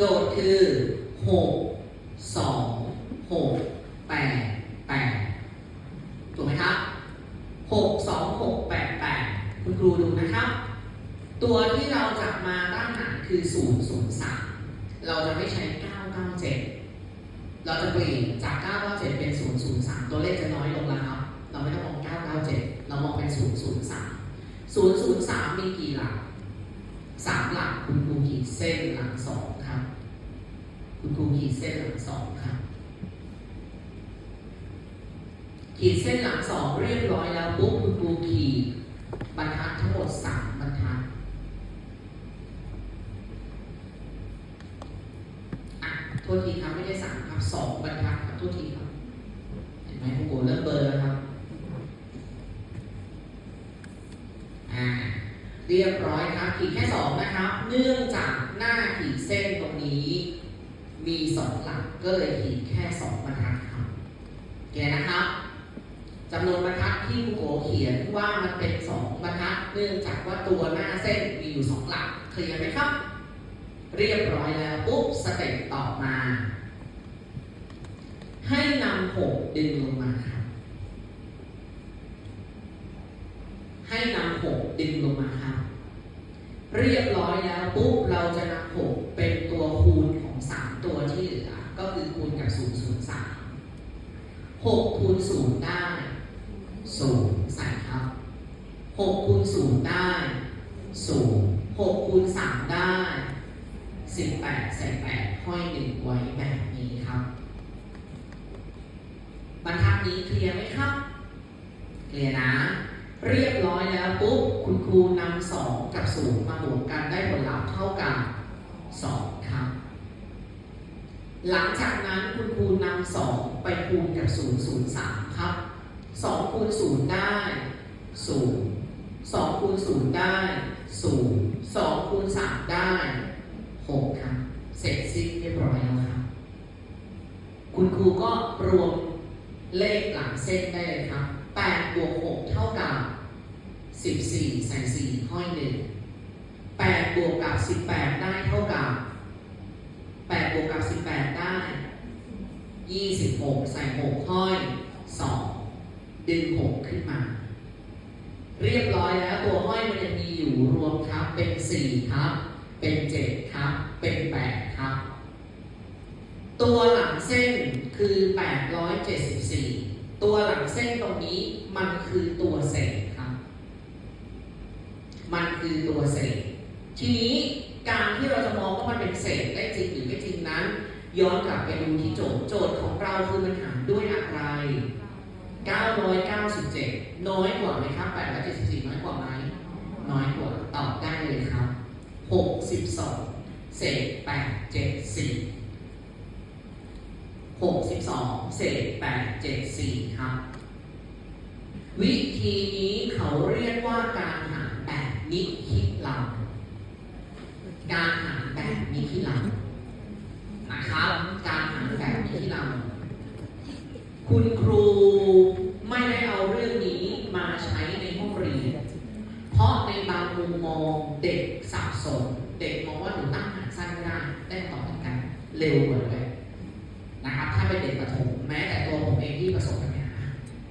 โจทย์คือหกสองหกแปดแปดถูกไหมครับหกสองหกแปดแปดคุณครูดูนะครับ ตัวที่เราจะมาตั้งหารคือศูนย์ศูนย์สามเราจะไม่ใช้เก้าเก้าเจ็ดเราจะเปลี่ยนจากเก้าเก้าเจ็ดเป็นศูนย์ศูนย์สามตัวเลขจะน้อยลงแล้วครับ เราไม่ต้องมองเก้าเก้าเจ็ดเรามองเป็นศูนย์ศูนย์สามศูนย์ศูนย์สามมีกี่หลัก สามหลักคุณครูขีดเส้นหลังสองครับ คุณครูขีดเส้นหลังสองครับขีดเส้นหลังสองเรียบร้อยแล้วปุ๊บคุณครูขีดบรรทัดทั้งหมดสามบรรทัดอะโทษทีครับไม่ได้สามครับสองบรรทัดครับโทษทีครับเห็นไหมคุณครูเริ่มเบลอร์แล้วครับ อ่า เรียบร้อยครับขีดแค่สองนะครับ เนื่องจากหน้าขีดเส้นตรงนี้ มีสองหลักก็เลยขีดแค่สองบรรทัดครับโอเคนะครับจำนวนบรรทัดที่ครูโกเขียนว่ามันเป็นสองบรรทัด เนื่องจากว่าตัวหน้าเส้นมีอยู่สองหลักเคลียร์ไหมครับ เรียบร้อยแล้วปุ๊บสเต็ปต่อมา ให้นำหกดึงลงมาครับให้นำหกดึงลงมาครับ เรียบร้อยแล้วปุ๊บเราจะนำหกเป็นตัวคูณของสามตัวที่เหลือก็คือคูณกับศูนย์ศูนย์สามหกคูณศูนย์ได้ศูนย์ใส่ครับหกคูณศูนย์ได้ศูนย์หกคูณสามได้สิบแปดใส่แปดห้อยหนึ่งไว้แบบนี้ครับบรรทัดนี้เคลียร์ไหมครับเคลียร์นะ เรียบร้อยแล้วปุ๊บคุณครูนำสองกับศูนย์มาบวกกันได้ผลลัพธ์เท่ากับสองครับ หลังจากนั้นคุณครูนำสองไปคูณกับศูนย์ศูนย์สามครับสองคูณศูนย์ได้ศูนย์สองคูณศูนย์ได้ศูนย์สองคูณสามได้หกครับเสร็จสิ้นเรียบร้อยแล้วครับคุณครูก็รวมเลขหลังเส้นได้เลยครับ8บวก6เท่ากับ 14 ใส่ 4 ห้อย1 8บวกกับ 18 ได้เท่ากับ8บวกกับ 18 ได้ 26 ใส่ 6 ห้อย 2 ดึง 6 ขึ้นมา เรียบร้อยแล้วตัวห้อยมันยังมีอยู่รวมครับเป็น4ครับ เป็น7ครับ เป็น8ครับ ตัวหลังเส้นคือ 874 ตัวหลังเส้นตรงนี้มันคือตัวเศษ มันคือตัวเศษ ทีนี้การที่เราจะมองว่ามันเป็นเศษได้จริงหรือไม่จริงนั้น ย้อนกลับไปดูที่โจทย์โจทย์ของเราคือมันหารด้วยอะไร 997 น้อยกว่าไหมครับ874 น้อยกว่าไหมน้อยกว่าตอบได้เลยครับ 62 เศษ 874 62 เศษ 874 ครับ วิธีนี้เขาเรียกว่าการหารแบบนิคิลังการหารแบบนิคิลังนะครับ การหารแบบนิคิลังคุณครูไม่ได้เอาเรื่องนี้มาใช้ในห้องเรียน เพราะในบางมุมมองเด็กสับสน เด็กมองว่าหนูตั้งหารสั้นไม่ได้ ได้ตอบเหมือนกัน เร็วเหมือนเลย นะครับ ถ้าเป็นเด็กประถมแม้แต่ตัวผมเองที่ประสบปัญหา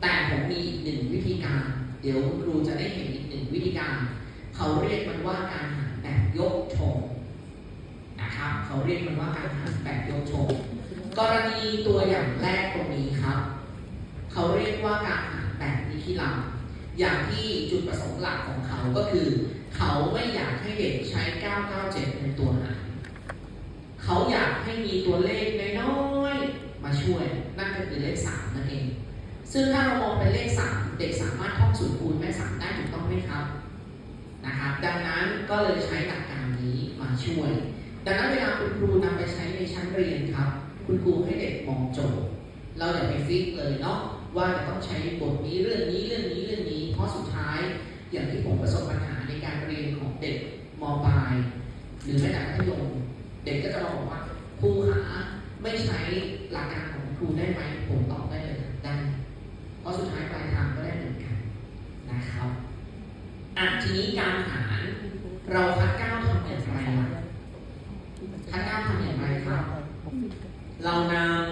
แต่ ผมมีอีกหนึ่งวิธีการ เดี๋ยวครูจะได้เห็นอีกหนึ่งวิธีการ เขาเรียกมันว่าการหารแบบยกชงนะครับ เขาเรียกมันว่าการหารแบบยกชงกรณีตัวอย่างแรกตรงนี้ครับ เขาเรียกว่าการหารแบบนิคิลังอย่างที่จุดประสงค์หลักของเขาก็คือ เขาไม่อยากให้เด็กใช้ 997 เป็นตัวหารเขาอยากให้มีตัวเลขน้อยๆมาช่วย นั่นก็คือเลข3นั่นเอง ซึ่งถ้าเรามองเป็นเลข3เด็กสามารถท่องสูตรคูณแม่3ได้ถูกต้องไหมครับนะครับ ดังนั้นก็เลยใช้หลักการนี้มาช่วย ดังนั้นเวลาคุณครูนำไปใช้ในชั้นเรียนครับ คุณครูให้เด็กมองโจทย์เราอย่าไปฟิกเลยเนาะว่าจะต้องใช้บทนี้เรื่องนี้เรื่องนี้เรื่องนี้ เพราะสุดท้ายอย่างที่ผมประสบปัญหาในการเรียนของเด็กมปลาย หรือแม้แต่มัธยมเด็กก็จะมาบอกว่าครูหาไม่ใช้หลักการของครูได้ไหมผมตอบได้เลยได้ ไปทำก็ได้เหมือนกันนะครับอะทีนี้การหารเราคัดก้าวทำอย่างไรครัดเก้าวทำอย่างไรครับ เรานำ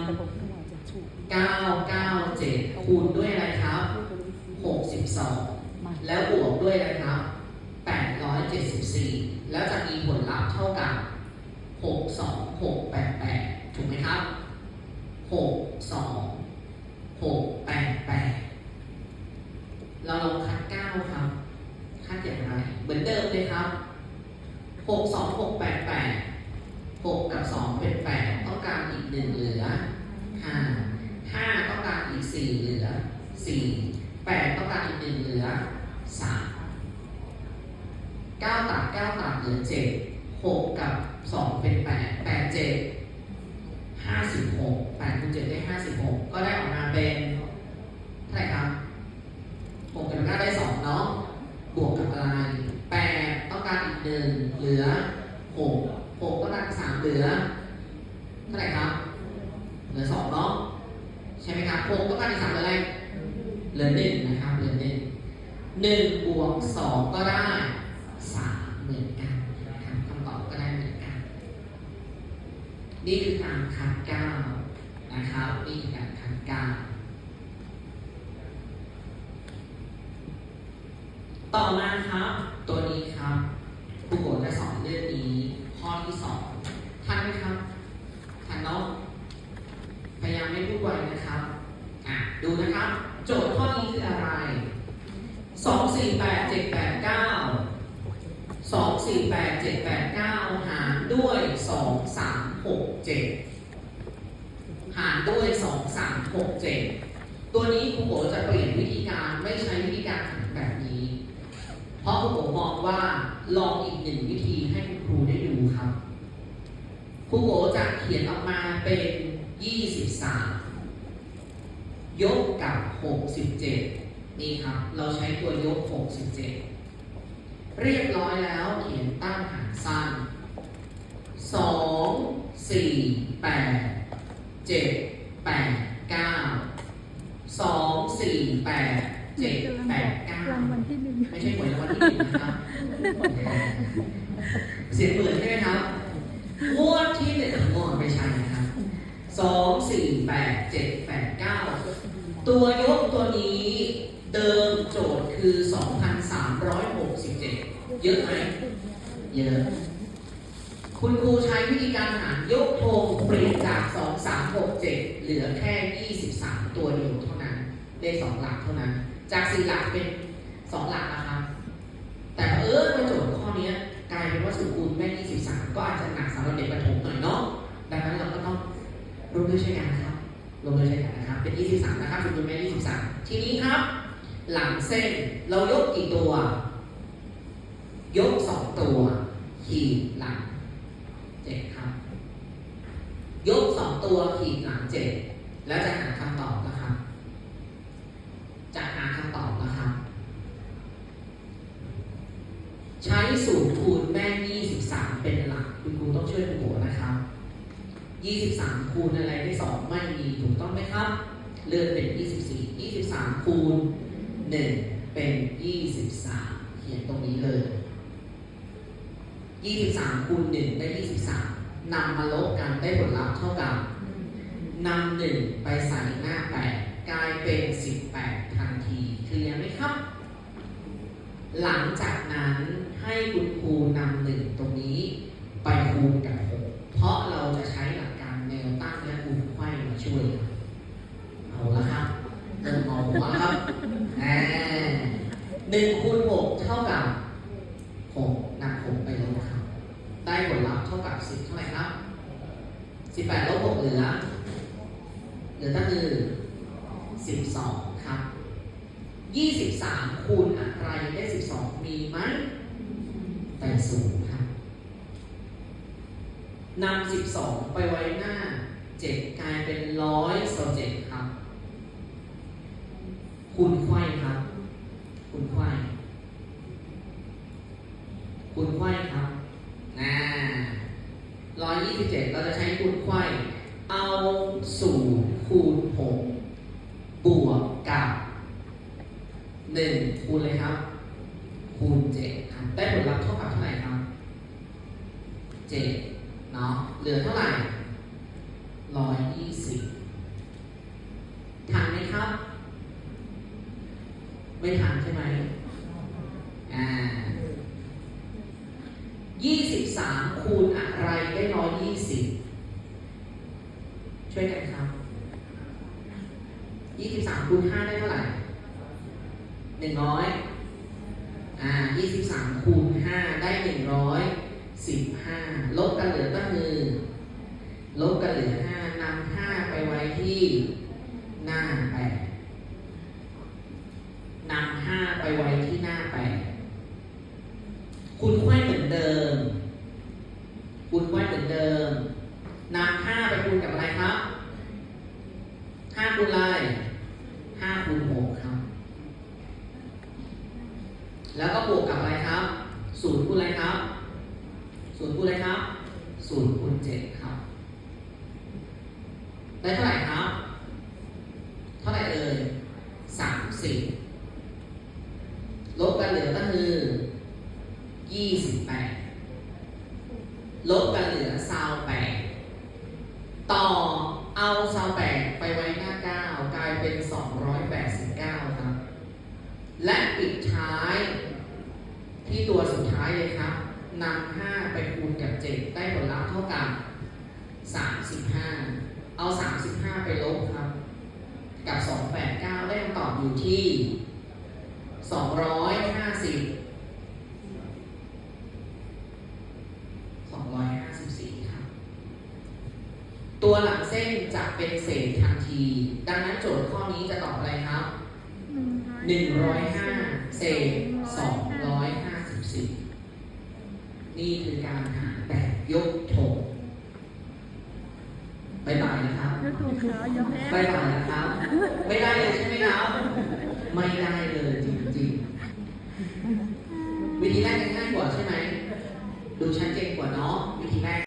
เราลองคัดเก้าครับ คัดอย่างไร เหมือนเดิมเลยครับหกสองหกแปดแปดหกกับสองเป็นแปดต้องการอีกหนึ่งเหลือห้าห้าต้องการอีกสี่เหลือสี่แปดต้องการอีกหนึ่งเหลือสามเก้าตัดเก้าตัดเหลือเจ็ดหกกับสองเป็นแปดแปดเจ็ดห้าสิบหกแปดคูณเจ็ดได้ห้าสิบหกก็ได้ออกมาเป็นเท่าไหร่ครับ6กับ9ได้ 2 เนาะ บวกกับอะไร 8 ต้องการอีก 1 เห ลือ6 6ต้องการอีก3เหลือเท่าไหร่ครับ เหลือ2เนาะใช่ไหมครับ6ต้องการอีก3เหลืออะไรเหลือ1นะครับเหลือ1 1บวก2ก็ได้3เหมือนกันนะครับคำตอบก็ได้เหมือนกัน นี่คือการคัดก้านะครับนี่คือการคัดก้าต่อมาครับ ตัวนี้ครับ ครูโกจะสอนเรื่องนี้ข้อที่สองทันไหมครับทันเนาะพยายามไม่พูดไวนะครับอะดูนะครับ โจทย์ข้อนี้คืออะไรสองสี่แปดเจ็ดแปดเก้าสองสี่แปดเจ็ดแปดเก้าหารด้วยสองสามหกเจ็ดหารด้วยสองสามหกเจ็ดตัวนี้ครูโกจะเปลี่ยนวิธีการไม่ใช้วิธีการ เพราะคผมมองว่าลองอีกหนึ่งวิธีให้ครูได้ดูครับครูโอจะเขียนออกมาเป็น 23 ยกกับ 67 นี่ครับ เราใช้ตัวยก 67 เรียบร้อยแล้วเขียนตั้งหารสั้น 2 4 8 7 8 9 2 4 8 7 ที่หนึ่งไม่ใช่หวยรางวัลที่หนึ่งนะครับเสียงเหมือนใช่ไหมครับงวดที่หนึ่งงวดไม่ใช่นะครับสองสี่แปดเจ็ดแปดเก้าตัวยกตัวนี้เดิมโจทย์คือ 2,367 เยอะไหมเยอะ คุณครูใช้วิธีการหารยกโทงเปลี่ยนจาก 2367 เหลือแค่ 23 ตัวเดียวเท่านั้นได้2หลักเท่านั้น จาก4หลักเป็น 2หลักนะครับแต่เออมาโจทย์ข้อนี้กลายเป็นว่าสูตรคูณแม่23 ก็อาจจะหนักสำหรับเด็กประถมหน่อยเนาะดังนั้นเราก็ต้องร่วมด้วยช่วยกันครับลงเลยใช่กันนะครับ เป็น 23 นะครับสูตรคูณแม่23 ทีนี้ครับ หลังเส้นเรายกกี่ตัว ยก 2 ตัว ขีดหลัง7ครับ ยก 2 ตัวขีดหลัง7แล้วจะหาคำตอบนะครับ จะหาคำตอบนะครับ ใช้สูตรคูณแม่23 เป็นหลักคุณครูต้องช่วยคุณครูนะครับ23 คูณอะไรได้2ไม่มีถูกต้องไหมครับ เลื่อนเป็น 24 23 คูณ 1 เป็น 23 เขียนตรงนี้เลย 23 คูณ 1 ได้ 23 นำมาลบกันได้ผลลัพธ์เท่ากับนำ1ไปใส่หน้า 8 กลายเป็น 18 ทันที เคลียร์ไหมครับ หลังจาก ครูนำ1ตรงนี้ไปคูณกับ6เพราะเราจะใช้หลักการแนวตั้งและคูณไขว้มาช่วยเอาละครับเริ่มมองหัวครับหนึ่งคูณหกเท่ากับหกนำหกไปลบครับ ได้ผลลัพธ์เท่ากับสิบเท่าไหร่ครับสิบแปดลบหกเหลือเหลือตั้งคือสิบสองครับยี่สิบสามคูณอะไรได้สิบสองมีไหม ไปศูนย์ครับนำสิบสองไปไว้หน้าเจ็ดกลายเป็นร้อยสเจ็ดครับคูณไขว้ครับ คูณไขว้คูณไขว้ครับนะร้อยยี่สิบเจ็ดเราจะใช้คูณไขว้ เอาศูนย์คูณหกบวกกับหนึ่งคูณเลยครับ คูณเจ็ดครับ ได้ผลลัพธ์เท่ากับเท่าไหร่ครับ เจ็ดเนาะเหลือเท่าไหร่ร้อยยี่สิบทันไหมครับ ไม่ทันใช่ไหมอ่ายี่สิบสามคูณอะไรได้ร้อยยี่สิบช่วยกันครับยี่สิบสามคูณห้าได้เท่าไหร่หนึ่งร้อยอ่ายี่สิบสามคูณห้าได้หนึ่งร้อย สิบห้าลบกันเหลือก็คือ ลบกันเหลือห้านำห้าไปไว้ที่หน้าแปดนำห้าไปไว้ที่หน้าแปดคุณไขว้เหมือนเดิม คุณไขว้เหมือนเดิมนำห้าไปคูณกับอะไรครับห้าคูณอะไรห้าคูณหกครับ แล้วก็บวกกับอะไรครับศูนย์คูณอะไรครับ ศูนย์คูณอะไรครับศูนย์คูณเจ็ดครับ ได้เท่าไหร่ครับ เท่าไหร่เอ่ยสามสิบลบกันเหลือก็คือยี่สิบแปดลบกันเหลือซาวแปดต่อเอาซาวแปดไปไว้หน้าเก้ากลายเป็นสองร้อยแปดสิบเก้าครับ และปิดท้ายที่ตัวสุดท้ายเลยครับนำห้าไปคูณกับเจ็ดได้ผลลัพธ์ เท่ากับสามสิบห้าเอาสามสิบห้าไปลบครับ กับสองแปดเก้าได้คำตอบอยู่ที่สองร้อยห้าสิบสองร้อยห้าสิบสี่ครับ ตัวหลังเส้นจะเป็นเศษทันที ดังนั้นโจทย์ข้อนี้จะตอบอะไรครับหนึ่งร้อยห้าเศษสองร้อยห้าสิบสี่ นี่คือการหาแบบยกโถบายบายนะครับยกถูกเขายกแพ้บายบายนะครับ ไม่ได้เลยใช่ไหมครับไม่ได้